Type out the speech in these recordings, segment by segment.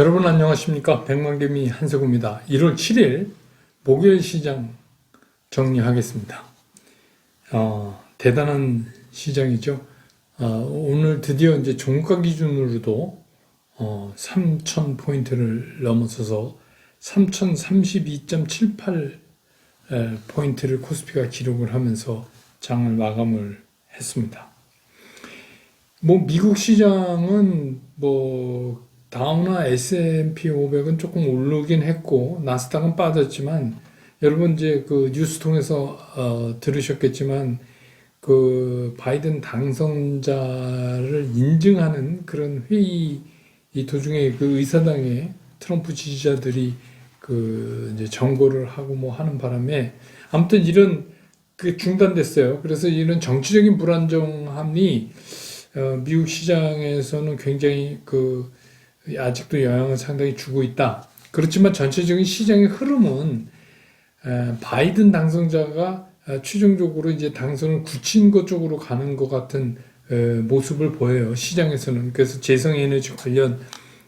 여러분 안녕하십니까 백만개미 한석우입니다. 1월 7일 목요일 시장 정리하겠습니다. 어, 대단한 시장이죠. 어, 오늘 드디어 이제 종가 기준으로도 어, 3,000 포인트를 넘어서서 3,032.78 포인트를 코스피가 기록을 하면서 장을 마감을 했습니다. 뭐 미국 시장은 뭐 다우나 S&P 500은 조금 오르긴 했고 나스닥은 빠졌지만 여러분 이제 그 뉴스 통해서 어, 들으셨겠지만 그 바이든 당선자를 인증하는 그런 회의 이 도중에 그 의사당의 트럼프 지지자들이 그 이제 정거를 하고 뭐 하는 바람에 아무튼 이런 그 중단됐어요. 그래서 이런 정치적인 불안정함이 어, 미국 시장에서는 굉장히 그 아직도 영향을 상당히 주고 있다. 그렇지만 전체적인 시장의 흐름은 에, 바이든 당선자가 에, 최종적으로 이제 당선을 굳힌 것 쪽으로 가는 것 같은 에, 모습을 보여요. 시장에서는. 그래서 재생에너지 관련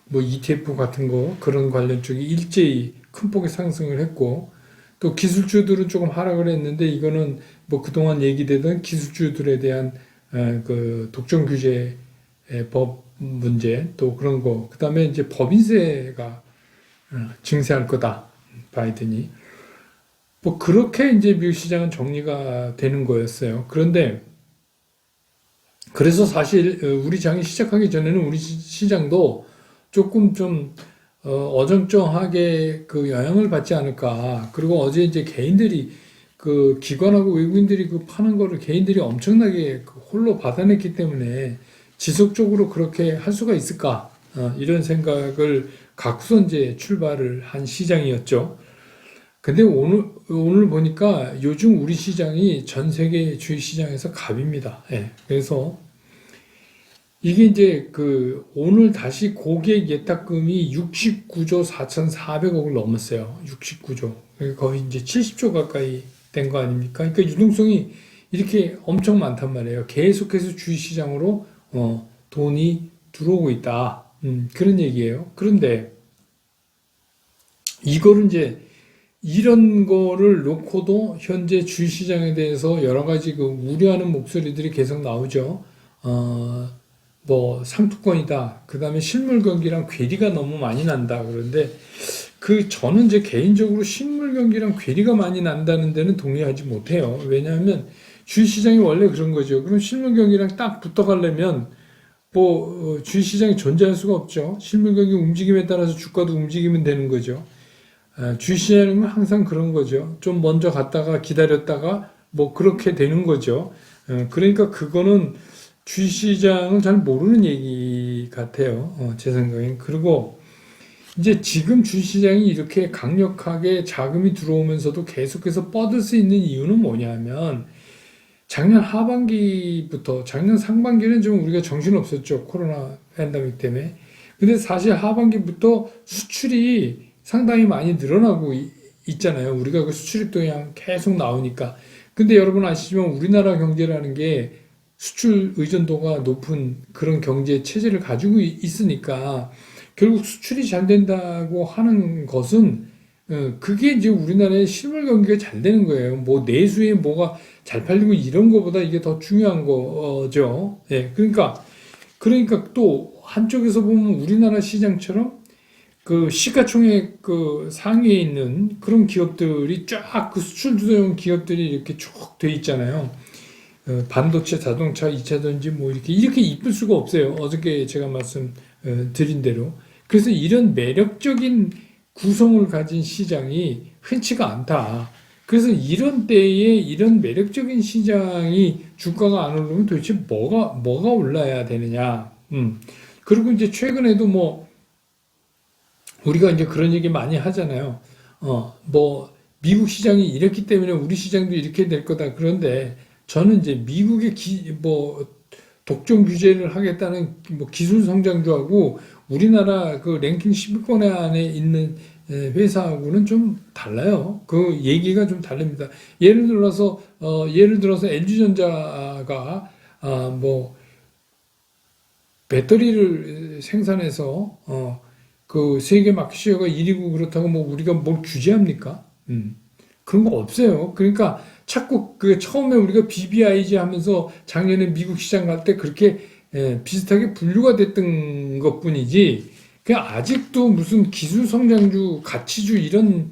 뭐 ETF 같은 거 그런 관련 쪽이 일제히 큰 폭의 상승을 했고 또 기술주들은 조금 하락을 했는데 이거는 뭐 그동안 얘기되던 기술주들에 대한 에, 그 독점 규제 법 문제 또 그런 거 그다음에 이제 법인세가 어, 증세할 거다 바이든이 뭐 그렇게 이제 미국 시장은 정리가 되는 거였어요. 그런데 그래서 사실 어, 우리 장이 시작하기 전에는 우리 시- 시장도 조금 좀 어, 어정쩡하게 그 영향을 받지 않을까. 그리고 어제 이제 개인들이 그 기관하고 외국인들이 그 파는 거를 개인들이 엄청나게 그 홀로 받아냈기 때문에 지속적으로 그렇게 할 수가 있을까? 어, 이런 생각을 갖고서 이제 출발을 한 시장이었죠. 근데 오늘, 오늘 보니까 요즘 우리 시장이 전 세계 주식 시장에서 갑입니다. 예. 그래서 이게 이제 그 오늘 다시 고객 예탁금이 69조 4,400억을 넘었어요. 69조. 거의 이제 70조 가까이 된 거 아닙니까? 그러니까 유동성이 이렇게 엄청 많단 말이에요. 계속해서 주식시장으로 어, 돈이 들어오고 있다. 음, 그런 얘기예요. 그런데 이거를 이제 이런 거를 놓고도 현재 주식시장에 대해서 여러 가지 그 우려하는 목소리들이 계속 나오죠. 어, 뭐 상투권이다. 그 다음에 실물 경기랑 괴리가 너무 많이 난다. 그런데 그 저는 이제 개인적으로 실물 경기랑 괴리가 많이 난다는 데는 동의하지 못해요. 왜냐하면 주식시장이 원래 그런 거죠. 그럼 실물 경기랑 딱 붙어가려면 뭐 어, 주식시장이 존재할 수가 없죠. 실물 경기 움직임에 따라서 주가도 움직이면 되는 거죠. 아, 주식시장은 항상 그런 거죠. 좀 먼저 갔다가 기다렸다가 뭐 그렇게 되는 거죠. 어, 그러니까 그거는 주식시장을 잘 모르는 얘기 같아요. 어, 제 생각엔. 그리고 이제 지금 주식시장이 이렇게 강력하게 자금이 들어오면서도 계속해서 뻗을 수 있는 이유는 뭐냐면 작년 하반기부터 작년 상반기는 좀 우리가 정신 없었죠. 코로나 팬데믹 때문에. 근데 사실 하반기부터 수출이 상당히 많이 늘어나고 이- 있잖아요. 우리가 그 수출입도 그냥 계속 나오니까. 근데 여러분 아시지만 우리나라 경제라는 게 수출 의존도가 높은 그런 경제 체제를 가지고 이- 있으니까 결국 수출이 잘 된다고 하는 것은 어, 그게 이제 우리나라의 실물 경기가 잘 되는 거예요. 뭐 내수에 뭐가 잘 팔리고 이런 거보다 이게 더 중요한 거죠. 예. 그러니까 그러니까 또 한쪽에서 보면 우리나라 시장처럼 그 시가총액 그 상위에 있는 그런 기업들이 쫙 그 수출 주도형 기업들이 이렇게 쭉 돼 있잖아요. 어, 반도체, 자동차, 2차 전지 뭐 이렇게 이렇게 이쁠 수가 없어요. 어저께 제가 말씀 어, 드린 대로. 그래서 이런 매력적인 구성을 가진 시장이 흔치가 않다. 그래서 이런 때에 이런 매력적인 시장이 주가가 안 오르면 도대체 뭐가 뭐가 올라야 되느냐. 음. 그리고 이제 최근에도 뭐 우리가 이제 그런 얘기 많이 하잖아요. 어, 뭐 미국 시장이 이랬기 때문에 우리 시장도 이렇게 될 거다. 그런데 저는 이제 미국의 기, 뭐 독점 규제를 하겠다는 뭐 기술 성장주하고 우리나라 그 랭킹 10위권 안에 있는 에, 회사하고는 좀 달라요. 그 얘기가 좀 다릅니다. 예를 들어서 어 예를 들어서 LG전자가 아 뭐 배터리를 생산해서 어 그 세계 마켓 시어가 1위고 그렇다고 뭐 우리가 뭘 규제합니까? 음. 그런 거 없어요. 그러니까 자꾸 그 처음에 우리가 BBIG 하면서 작년에 미국 시장 갈 때 그렇게 예, 비슷하게 분류가 됐던 것 뿐이지, 그 아직도 무슨 기술 성장주, 가치주 이런,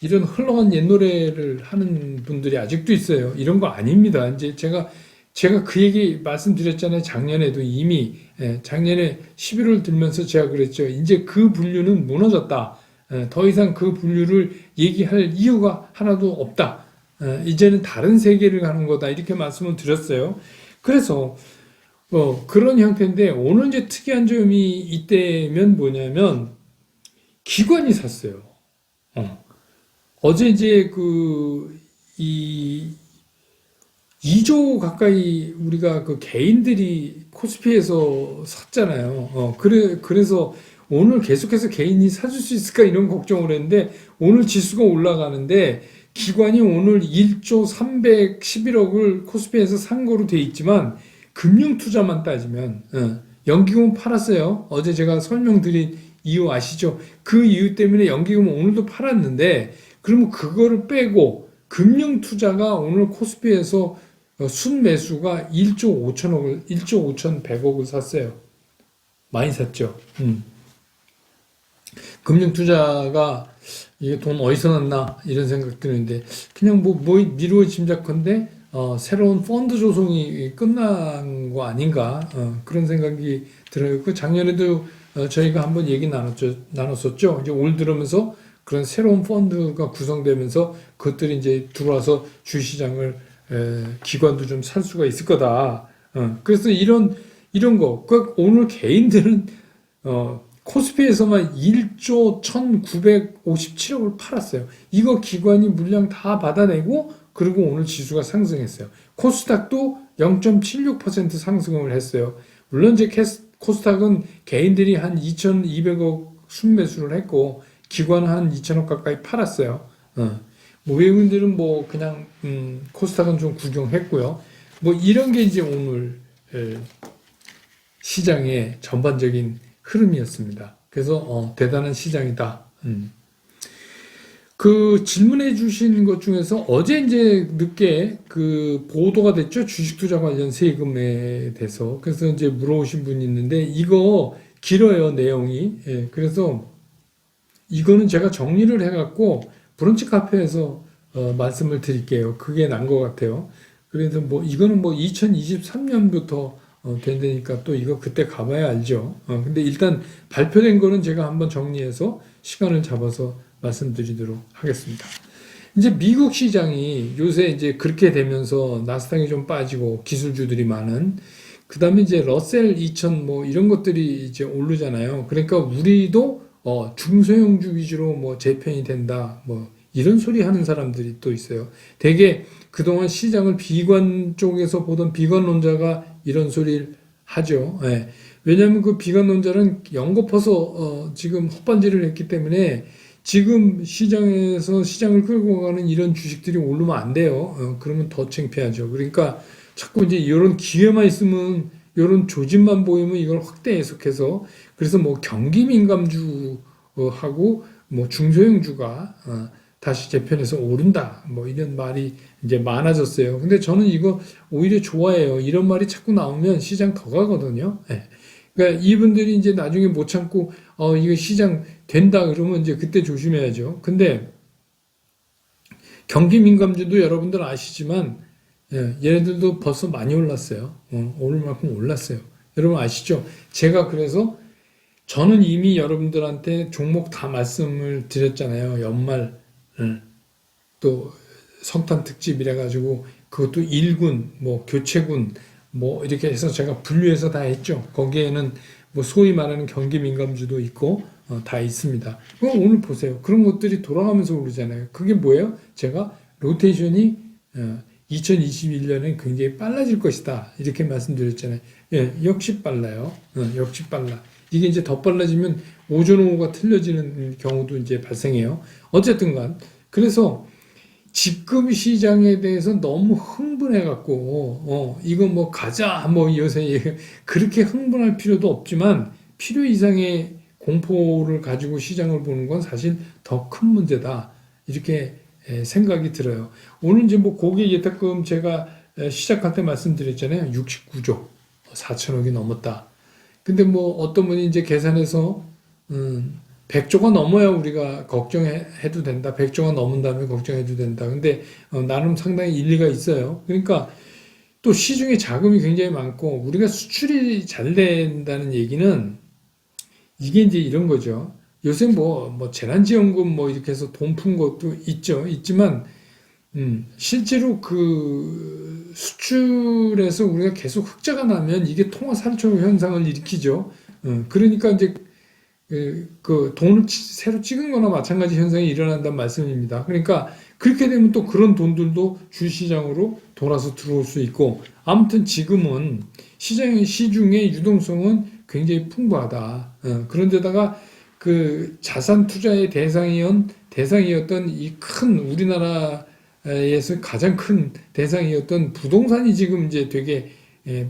이런 흘러간 옛 노래를 하는 분들이 아직도 있어요. 이런 거 아닙니다. 이제 제가, 제가 그 얘기 말씀드렸잖아요. 작년에도 이미, 예, 작년에 11월 들면서 제가 그랬죠. 이제 그 분류는 무너졌다. 예, 더 이상 그 분류를 얘기할 이유가 하나도 없다. 예, 이제는 다른 세계를 가는 거다. 이렇게 말씀을 드렸어요. 그래서, 어, 그런 형태인데, 오늘 이제 특이한 점이 이때면 뭐냐면, 기관이 샀어요. 어. 어제 이제 그, 이, 2조 가까이 우리가 그 개인들이 코스피에서 샀잖아요. 어, 그래, 그래서 오늘 계속해서 개인이 사줄 수 있을까 이런 걱정을 했는데, 오늘 지수가 올라가는데, 기관이 오늘 1조 311억을 코스피에서 산 거로 돼 있지만, 금융 투자만 따지면 어, 연기금 팔았어요. 어제 제가 설명드린 이유 아시죠? 그 이유 때문에 연기금 오늘도 팔았는데 그러면 그거를 빼고 금융 투자가 오늘 코스피에서 어, 순매수가 1조 5천억을 1조 5천100억을 샀어요. 많이 샀죠. 음. 금융 투자가 이게 돈 어디서 났나 이런 생각 드는데 그냥 뭐, 뭐 미루어 짐작컨대 어, 새로운 펀드 조성이 끝난 거 아닌가 어, 그런 생각이 들어요. 그 작년에도 어, 저희가 한번 얘기 나눴죠, 나눴었죠. 이제 올 들으면서 그런 새로운 펀드가 구성되면서 그것들이 이제 들어와서 주시장을 에, 기관도 좀 살 수가 있을 거다. 어, 그래서 이런 이런 거, 그 오늘 개인들은 어, 코스피에서만 1조 1,957억을 팔았어요. 이거 기관이 물량 다 받아내고 그리고 오늘 지수가 상승했어요. 코스닥도 0.76% 상승을 했어요. 물론 이제 코스닥은 개인들이 한 2,200억 순매수를 했고 기관은 한 2천억 가까이 팔았어요. 어. 뭐 외국인들은 뭐 그냥 음, 코스닥은 좀 구경했고요. 뭐 이런 게 이제 오늘 에, 시장의 전반적인 흐름이었습니다. 그래서 어, 대단한 시장이다. 음. 그 질문해 주신 것 중에서 어제 이제 늦게 그 보도가 됐죠. 주식 투자 관련 세금에 대해서. 그래서 이제 물어오신 분이 있는데 이거 길어요, 내용이. 예, 그래서 이거는 제가 정리를 해갖고 브런치 카페에서 어, 말씀을 드릴게요. 그게 난 것 같아요. 그래서 뭐 이거는 뭐 2023년부터 어, 된다니까 또 이거 그때 가봐야 알죠. 어, 근데 일단 발표된 거는 제가 한번 정리해서 시간을 잡아서 말씀드리도록 하겠습니다. 이제 미국 시장이 요새 이제 그렇게 되면서 나스닥이 좀 빠지고 기술주들이 많은 그 다음에 이제 러셀 2000 뭐 이런 것들이 이제 오르잖아요. 그러니까 우리도 어 중소형주 위주로 뭐 재편이 된다 뭐 이런 소리 하는 사람들이 또 있어요. 되게 그동안 시장을 비관 쪽에서 보던 비관론자가 이런 소리를 하죠. 예. 왜냐하면 그 비관론자는 연거퍼서 어 지금 헛반지를 했기 때문에 지금 시장에서 시장을 끌고 가는 이런 주식들이 오르면 안 돼요. 어, 그러면 더 창피하죠. 그러니까 자꾸 이제 이런 기회만 있으면 이런 조짐만 보이면 이걸 확대 해석해서 그래서 뭐 경기 민감주하고 뭐 중소형주가 어, 다시 재편해서 오른다 뭐 이런 말이 이제 많아졌어요. 근데 저는 이거 오히려 좋아해요. 이런 말이 자꾸 나오면 시장 더 가거든요. 예. 그러니까 이분들이 이제 나중에 못 참고 어 이거 시장 된다 그러면 이제 그때 조심해야죠. 근데 경기 민감주도 여러분들 아시지만 예, 얘네들도 벌써 많이 올랐어요. 어, 오늘만큼 올랐어요. 여러분 아시죠? 제가 그래서 저는 이미 여러분들한테 종목 다 말씀을 드렸잖아요. 연말 예, 또 성탄 특집이라 가지고 그것도 일군 뭐 교체군 뭐 이렇게 해서 제가 분류해서 다 했죠. 거기에는 뭐 소위 말하는 경기 민감주도 있고 어, 다 있습니다. 그럼 오늘 보세요. 그런 것들이 돌아가면서 오르잖아요. 그게 뭐예요? 제가 로테이션이 어, 2021년엔 굉장히 빨라질 것이다. 이렇게 말씀드렸잖아요. 예, 역시 빨라요. 어, 역시 빨라. 이게 이제 더 빨라지면 오전오후가 틀려지는 경우도 이제 발생해요. 어쨌든 간. 그래서 지금 시장에 대해서 너무 흥분해갖고, 어, 이거 뭐 가자, 뭐 요새 그렇게 흥분할 필요도 없지만 필요 이상의 공포를 가지고 시장을 보는 건 사실 더 큰 문제다. 이렇게 에, 생각이 들어요. 오늘 이제 뭐 고객 예탁금 제가 에, 시작할 때 말씀드렸잖아요. 69조 4천억이 넘었다. 근데 뭐 어떤 분이 이제 계산해서 음, 100조가 넘어야 우리가 걱정해도 된다. 100조가 넘은 다음에 걱정해도 된다. 근데 어, 나름 상당히 일리가 있어요. 그러니까 또 시중에 자금이 굉장히 많고 우리가 수출이 잘 된다는 얘기는 이게 이제 이런 거죠. 요새 뭐, 뭐 재난지원금 뭐 이렇게 해서 돈 푼 것도 있죠. 있지만 음, 실제로 그 수출에서 우리가 계속 흑자가 나면 이게 통화 살초 현상을 일으키죠. 어, 그러니까 이제 그, 그 돈을 치- 새로 찍은 거나 마찬가지 현상이 일어난다는 말씀입니다. 그러니까 그렇게 되면 또 그런 돈들도 주시장으로 돌아서 들어올 수 있고 아무튼 지금은 시장의 시중의 유동성은 굉장히 풍부하다. 어, 그런데다가 그 자산 투자의 대상이었 대상이었던 이 큰 우리나라 에서 가장 큰 대상이었던 부동산이 지금 이제 되게 예,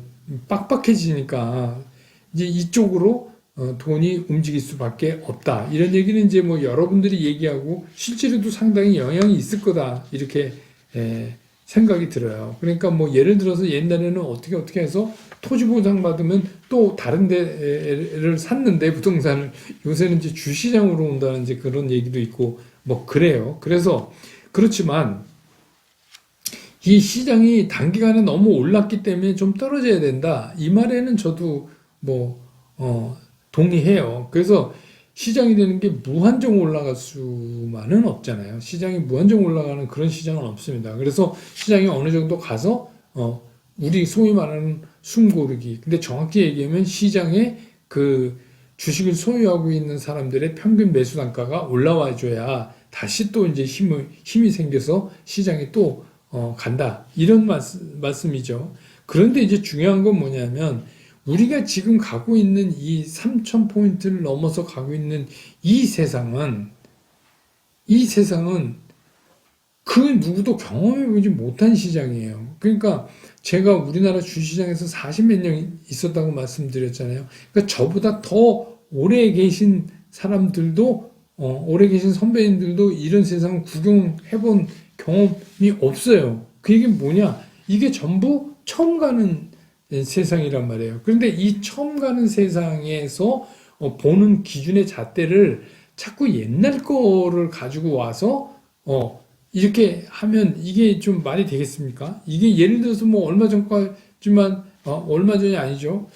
빡빡해지니까 이제 이쪽으로 어, 돈이 움직일 수밖에 없다. 이런 얘기는 이제 뭐 여러분들이 얘기하고 실제로도 상당히 영향이 있을 거다. 이렇게 에, 생각이 들어요. 그러니까 뭐 예를 들어서 옛날에는 어떻게 어떻게 해서 토지 보상 받으면 또 다른 데를 샀는데 부동산을 요새는 이제 주시장으로 온다는 이제 그런 얘기도 있고 뭐 그래요. 그래서 그렇지만 이 시장이 단기간에 너무 올랐기 때문에 좀 떨어져야 된다. 이 말에는 저도 뭐, 어, 동의해요. 그래서 시장이 되는 게 무한정 올라갈 수만은 없잖아요. 시장이 무한정 올라가는 그런 시장은 없습니다. 그래서 시장이 어느 정도 가서, 어, 우리 소위 말하는 숨 고르기. 근데 정확히 얘기하면 시장에 그 주식을 소유하고 있는 사람들의 평균 매수 단가가 올라와 줘야 다시 또 이제 힘을, 힘이 생겨서 시장이 또 어, 간다. 이런 말씀, 말씀이죠. 그런데 이제 중요한 건 뭐냐면 우리가 지금 가고 있는 이 3,000포인트를 넘어서 가고 있는 이 세상은 이 세상은 그 누구도 경험해 보지 못한 시장이에요. 그러니까 제가 우리나라 주시장에서 40몇 년 있었다고 말씀드렸잖아요. 그러니까 저보다 더 오래 계신 사람들도 어, 오래 계신 선배님들도 이런 세상을 구경해 본 경험이 없어요. 그 얘기 뭐냐? 이게 전부 처음 가는 세상이란 말이에요. 그런데 이 처음 가는 세상에서 어, 보는 기준의 잣대를 자꾸 옛날 거를 가지고 와서 어, 이렇게 하면 이게 좀 말이 되겠습니까? 이게 예를 들어서 뭐 얼마 전까지만 어, 얼마 전이 아니죠.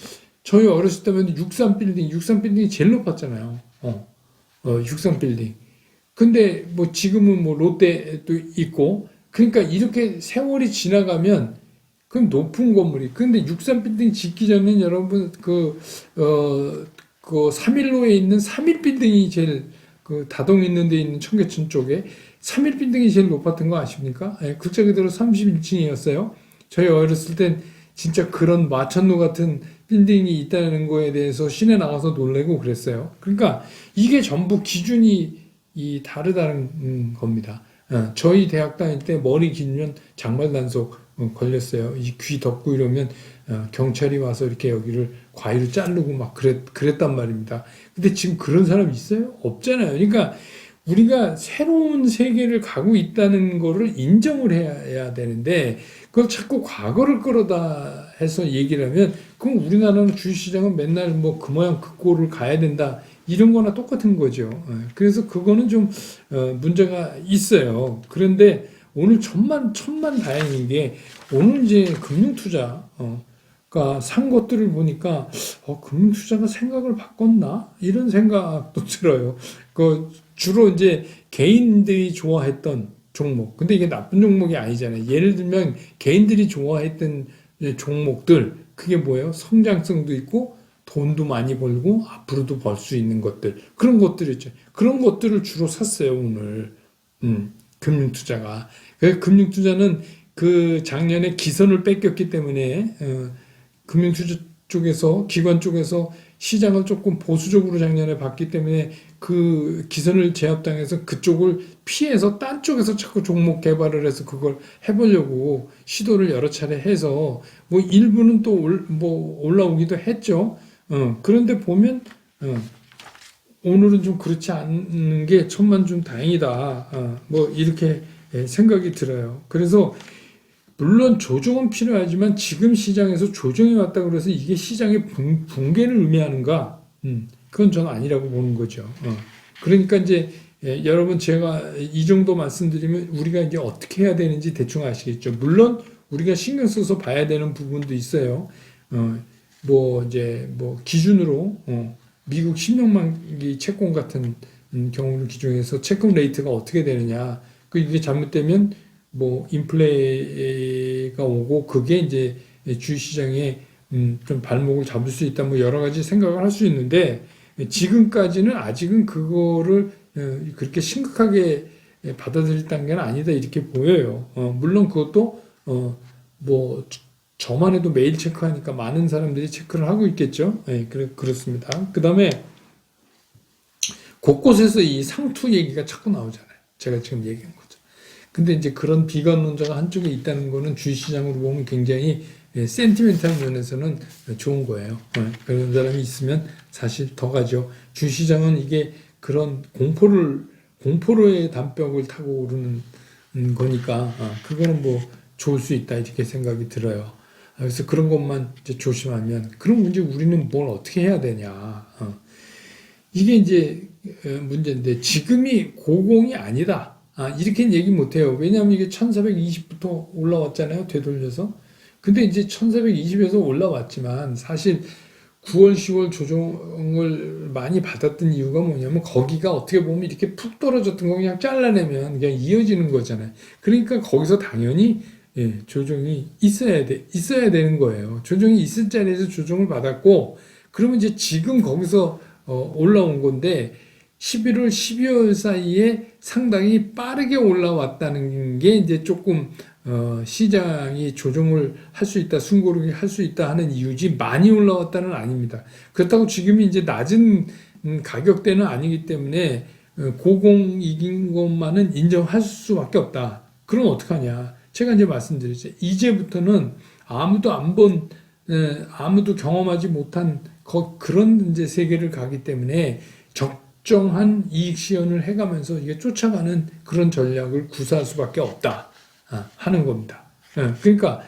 저희 어렸을 때면 63 빌딩, 63 빌딩이 제일 높았잖아요. 어, 어, 63 빌딩. 근데 뭐 지금은 뭐 롯데도 있고 그러니까 이렇게 세월이 지나가면 그럼 높은 건물이 근데 63 빌딩 짓기 전에 여러분 그 어 그 3일로에 있는 3일 빌딩이 제일 그 다동 있는 데 있는 청계천 쪽에 3일 빌딩이 제일 높았던 거 아십니까? 예, 글자 그대로 31층이었어요. 저희 어렸을 땐 진짜 그런 마천루 같은 빌딩이 있다는 거에 대해서 시내 나가서 놀래고 그랬어요. 그러니까 이게 전부 기준이 이 다르다는 음, 겁니다. 어, 저희 대학 다닐 때 머리 길면 장말 단속 어, 걸렸어요. 이 귀 덮고 이러면 어, 경찰이 와서 이렇게 여기를 과일을 자르고 막 그랬, 그랬단 말입니다. 근데 지금 그런 사람 있어요? 없잖아요. 그러니까 우리가 새로운 세계를 가고 있다는 거를 인정을 해야 되는데 그걸 자꾸 과거를 끌어다 해서 얘기를 하면 그럼 우리나라는 주식시장은 맨날 뭐 그 모양 그 꼴을 가야 된다 이런 거나 똑같은 거죠. 어, 그래서 그거는 좀 어, 문제가 있어요. 그런데 오늘 천만 천만 다행인 게 오늘 이제 금융 투자 어, 그러니까 산 것들을 보니까 어, 금융 투자가 생각을 바꿨나 이런 생각도 들어요. 그 주로 이제 개인들이 좋아했던 종목. 근데 이게 나쁜 종목이 아니잖아요. 예를 들면 개인들이 좋아했던 종목들 그게 뭐예요? 성장성도 있고 돈도 많이 벌고 앞으로도 벌 수 있는 것들 그런 것들 있죠. 그런 것들을 주로 샀어요 오늘. 음, 금융투자가. 그 금융투자는 그 작년에 기선을 뺏겼기 때문에 어, 금융투자 쪽에서 기관 쪽에서 시장을 조금 보수적으로 작년에 봤기 때문에 그 기선을 제압당해서 그쪽을 피해서 딴 쪽에서 자꾸 종목 개발을 해서 그걸 해보려고 시도를 여러 차례 해서 뭐 일부는 또 올, 뭐 올라오기도 했죠. 어, 그런데 보면 어, 오늘은 좀 그렇지 않은 게 천만 좀 다행이다. 어, 뭐 이렇게 예, 생각이 들어요. 그래서 물론 조정은 필요하지만 지금 시장에서 조정이 왔다 그래서 이게 시장의 붕, 붕괴를 의미하는가? 음, 그건 저는 아니라고 보는 거죠. 어. 그러니까 이제 예, 여러분 제가 이 정도 말씀드리면 우리가 이제 어떻게 해야 되는지 대충 아시겠죠. 물론 우리가 신경 써서 봐야 되는 부분도 있어요. 어, 뭐 이제 뭐 기준으로 어, 미국 10년만기 채권 같은 음, 경우를 기준해서 채권 레이트가 어떻게 되느냐. 그 이게 잘못되면 뭐 인플레가 오고 그게 이제 주식 시장에 음, 좀 발목을 잡을 수 있다. 뭐 여러 가지 생각을 할 수 있는데 지금까지는 아직은 그거를 어, 그렇게 심각하게 받아들일 단계는 아니다 이렇게 보여요. 어, 물론 그것도 어, 뭐 저만 해도 매일 체크하니까 많은 사람들이 체크를 하고 있겠죠. 예, 그래, 그렇습니다. 그 다음에 곳곳에서 이 상투 얘기가 자꾸 나오잖아요. 제가 지금 얘기한 거죠. 근데 이제 그런 비관론자가 한쪽에 있다는 거는 주식시장으로 보면 굉장히 예, 센티멘탈 면에서는 좋은 거예요. 예, 그런 사람이 있으면 사실 더 가죠. 주식시장은 이게 그런 공포를 공포로의 담벽을 타고 오르는 음, 거니까 아, 그거는 뭐 좋을 수 있다 이렇게 생각이 들어요. 아, 그래서 그런 것만 조심하면 그럼 이제 우리는 뭘 어떻게 해야 되냐. 어. 이게 이제 어, 문제인데 지금이 고공이 아니다. 아, 이렇게는 얘기 못해요. 왜냐하면 이게 1420부터 올라왔잖아요 되돌려서. 근데 이제 1420에서 올라왔지만 사실 9월 10월 조정을 많이 받았던 이유가 뭐냐면 거기가 어떻게 보면 이렇게 푹 떨어졌던 거 그냥 잘라내면 그냥 이어지는 거잖아요. 그러니까 거기서 당연히 예, 조정이 있어야 돼, 있어야 되는 거예요. 조정이 있을 자리에서 조정을 받았고, 그러면 이제 지금 거기서 어, 올라온 건데, 11월, 12월 사이에 상당히 빠르게 올라왔다는 게 이제 조금 어, 시장이 조정을 할 수 있다, 숨고르기 할 수 있다 하는 이유지 많이 올라왔다는 아닙니다. 그렇다고 지금이 이제 낮은 음, 가격대는 아니기 때문에 어, 고공이긴 것만은 인정할 수밖에 없다. 그럼 어떡하냐? 제가 이제 말씀드렸죠. 이제부터는 아무도 안 본, 아무도 경험하지 못한 거, 그런 이제 세계를 가기 때문에 적정한 이익 시현을 해가면서 이게 쫓아가는 그런 전략을 구사할 수밖에 없다 아, 하는 겁니다. 예, 그러니까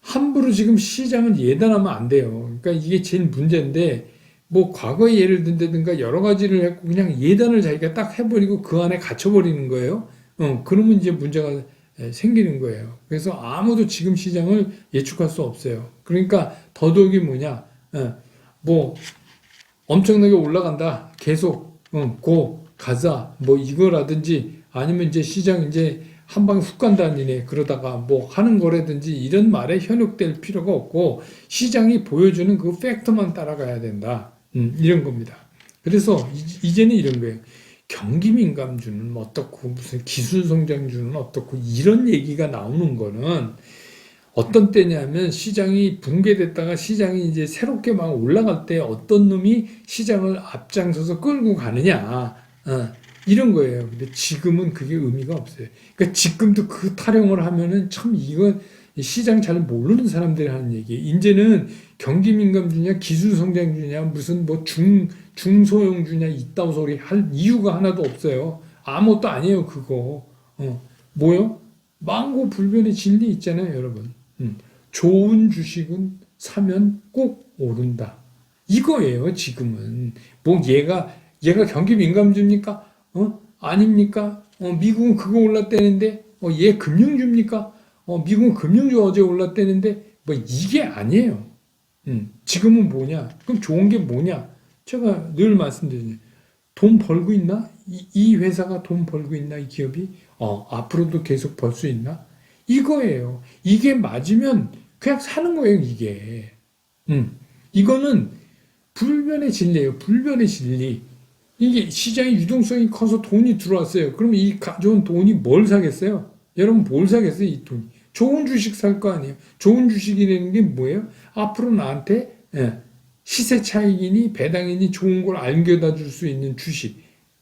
함부로 지금 시장을 예단하면 안 돼요. 그러니까 이게 제일 문제인데 뭐 과거에 예를 든다든가 여러 가지를 했고 그냥 예단을 자기가 딱 해버리고 그 안에 갇혀버리는 거예요. 어, 그러면 이제 문제가 예, 생기는 거예요. 그래서 아무도 지금 시장을 예측할 수 없어요. 그러니까 더더욱이 뭐냐, 예, 뭐 엄청나게 올라간다, 계속 어, 고 가자, 뭐 이거라든지 아니면 이제 시장 이제 한 방에 훅 간다니네 그러다가 뭐 하는 거라든지 이런 말에 현혹될 필요가 없고 시장이 보여주는 그 팩터만 따라가야 된다. 음, 이런 겁니다. 그래서 이- 이제는 이런 거예요. 경기 민감주는 어떻고 무슨 기술 성장주는 어떻고 이런 얘기가 나오는 거는 어떤 때냐면 시장이 붕괴됐다가 시장이 이제 새롭게 막 올라갈 때 어떤 놈이 시장을 앞장서서 끌고 가느냐 어, 이런 거예요. 근데 지금은 그게 의미가 없어요. 그러니까 지금도 그 타령을 하면은 참 이건 시장 잘 모르는 사람들이 하는 얘기예요. 이제는 경기 민감주냐 기술 성장주냐 무슨 뭐 중 중소형주냐 이따위 소리 할 이유가 하나도 없어요. 아무것도 아니에요 그거. 어 뭐요? 망고 불변의 진리 있잖아요 여러분. 음. 좋은 주식은 사면 꼭 오른다. 이거예요 지금은. 뭐 얘가 얘가 경기 민감주입니까? 어 아닙니까? 어 미국은 그거 올랐다는데 어 얘 금융주입니까? 어 미국은 금융주 어제 올랐다는데 뭐 이게 아니에요. 음, 지금은 뭐냐? 그럼 좋은 게 뭐냐? 제가 늘 말씀드리는 돈 벌고 있나? 이, 이 회사가 돈 벌고 있나? 이 기업이? 어, 앞으로도 계속 벌 수 있나? 이거예요. 이게 맞으면 그냥 사는 거예요, 이게. 음, 이거는 불변의 진리예요. 불변의 진리. 이게 시장의 유동성이 커서 돈이 들어왔어요. 그럼 이 가져온 돈이 뭘 사겠어요? 여러분 뭘 사겠어요, 이 돈이? 좋은 주식 살 거 아니에요. 좋은 주식이라는 게 뭐예요? 앞으로 나한테 예, 시세 차익이니 배당이니 좋은 걸 안겨다 줄 수 있는 주식.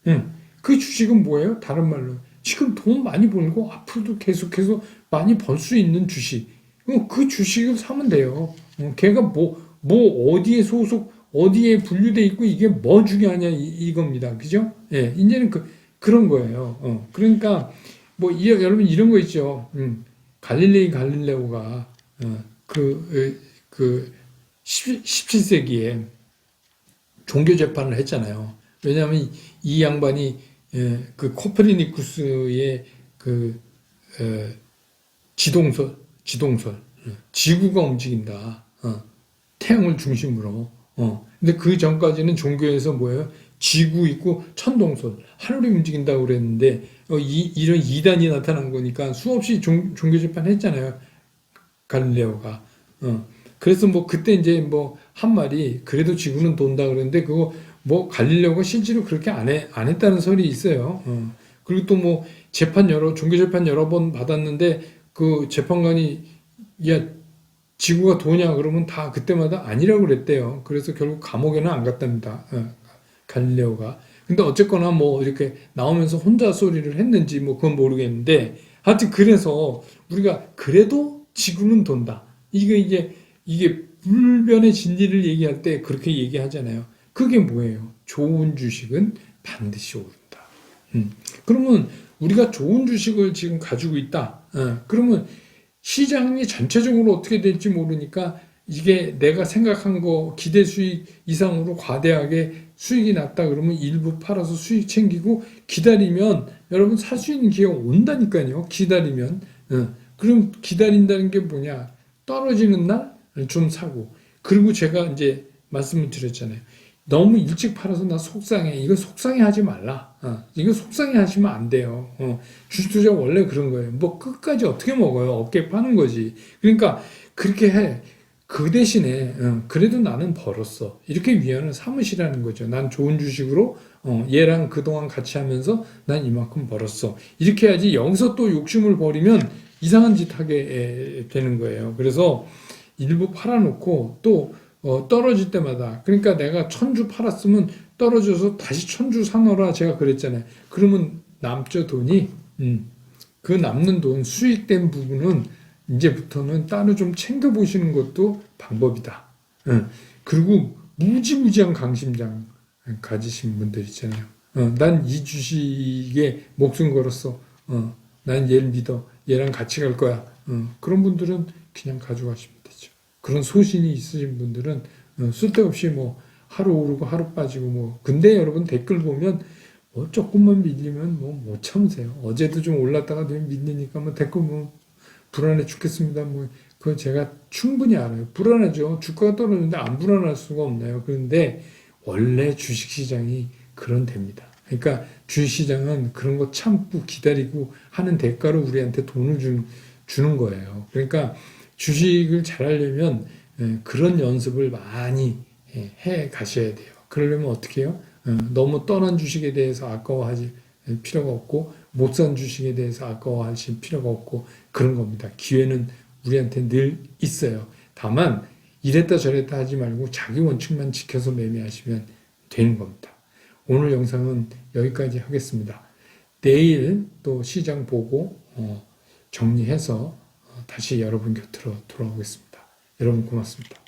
응. 그 주식은 뭐예요? 다른 말로 지금 돈 많이 벌고 앞으로도 계속해서 많이 벌 수 있는 주식. 어, 그 주식을 사면 돼요. 어, 걔가 뭐, 뭐 어디에 소속 어디에 분류돼 있고 이게 뭐 중요하냐 이, 겁니다 그죠? 예, 이제는 그 그런 거예요. 어, 그러니까 뭐 이, 여러분 이런 거 있죠. 음, 갈릴레이 갈릴레오가 어, 그, 에, 그 17세기에 종교 재판을 했잖아요. 왜냐하면 이, 이 양반이 예, 그 코페르니쿠스의 그 에, 지동설, 지동설, 예, 지구가 움직인다. 어, 태양을 중심으로. 어, 근데 그 전까지는 종교에서 뭐예요? 지구 있고 천동설, 하늘이 움직인다고 그랬는데 어, 이, 이런 이단이 나타난 거니까 수없이 종, 종교 재판 했잖아요. 갈릴레오가. 어. 그래서 뭐 그때 이제 뭐 한 말이 그래도 지구는 돈다 그러는데 그거 뭐 갈릴레오가 실제로 그렇게 안, 해, 안 했다는 설이 있어요. 어. 그리고 또 뭐 재판 여러 종교 재판 여러 번 받았는데 그 재판관이 야 지구가 도냐 그러면 다 그때마다 아니라고 그랬대요. 그래서 결국 감옥에는 안 갔답니다. 어, 갈릴레오가. 근데 어쨌거나 뭐 이렇게 나오면서 혼자 소리를 했는지 뭐 그건 모르겠는데 하여튼 그래서 우리가 그래도 지구는 돈다. 이게 이제 이게 불변의 진리를 얘기할 때 그렇게 얘기하잖아요. 그게 뭐예요? 좋은 주식은 반드시 오른다. 음. 그러면 우리가 좋은 주식을 지금 가지고 있다. 어, 그러면 시장이 전체적으로 어떻게 될지 모르니까 이게 내가 생각한 거 기대 수익 이상으로 과대하게 수익이 났다 그러면 일부 팔아서 수익 챙기고 기다리면 여러분 살 수 있는 기회가 온다니까요. 기다리면. 어, 그럼 기다린다는 게 뭐냐? 떨어지는 날 좀 사고. 그리고 제가 이제 말씀을 드렸잖아요. 너무 일찍 팔아서 나 속상해. 이거 속상해 하지 말라. 어, 이거 속상해 하시면 안 돼요. 어, 주식 투자 원래 그런 거예요. 뭐 끝까지 어떻게 먹어요? 어깨 파는 거지. 그러니까 그렇게 해. 그 대신에 어, 그래도 나는 벌었어. 이렇게 위안을 삼으시라는 거죠. 난 좋은 주식으로 어, 얘랑 그동안 같이 하면서 난 이만큼 벌었어. 이렇게 해야지 여기서 또 욕심을 버리면 이상한 짓 하게 에, 되는 거예요. 그래서 일부 팔아놓고 또 어, 떨어질 때마다 그러니까 내가 천주 팔았으면 떨어져서 다시 천주 사놓으라 제가 그랬잖아요. 그러면 남죠 돈이 음, 그 남는 돈 수익된 부분은 이제부터는 따로 좀 챙겨 보시는 것도 방법이다. 응. 그리고 무지무지한 강심장 가지신 분들 있잖아요. 어, 난 이 주식에 목숨 걸었어. 어, 난 얘를 믿어. 얘랑 같이 갈 거야. 어, 그런 분들은 그냥 가져가시면 되죠. 그런 소신이 있으신 분들은 어, 쓸데없이 뭐 하루 오르고 하루 빠지고 뭐 근데 여러분 댓글 보면 뭐 조금만 밀리면 뭐 못 참으세요. 어제도 좀 올랐다가 좀 밀리니까 뭐 댓글 뭐 불안해 죽겠습니다. 뭐 그건 제가 충분히 알아요. 불안하죠. 주가가 떨어지는데 안 불안할 수가 없나요? 그런데 원래 주식시장이 그런 됩니다. 그러니까 주식시장은 그런 거 참고 기다리고 하는 대가로 우리한테 돈을 주, 주는 거예요. 그러니까 주식을 잘하려면 예, 그런 연습을 많이 예, 해 가셔야 돼요. 그러려면 어떻게 해요? 어, 너무 떠난 주식에 대해서 아까워하지 필요가 없고 못 산 주식에 대해서 아까워하실 필요가 없고 그런 겁니다. 기회는 우리한테 늘 있어요. 다만 이랬다 저랬다 하지 말고 자기 원칙만 지켜서 매매하시면 되는 겁니다. 오늘 영상은 여기까지 하겠습니다. 내일 또 시장 보고 어, 정리해서 어, 다시 여러분 곁으로 돌아오겠습니다. 여러분 고맙습니다.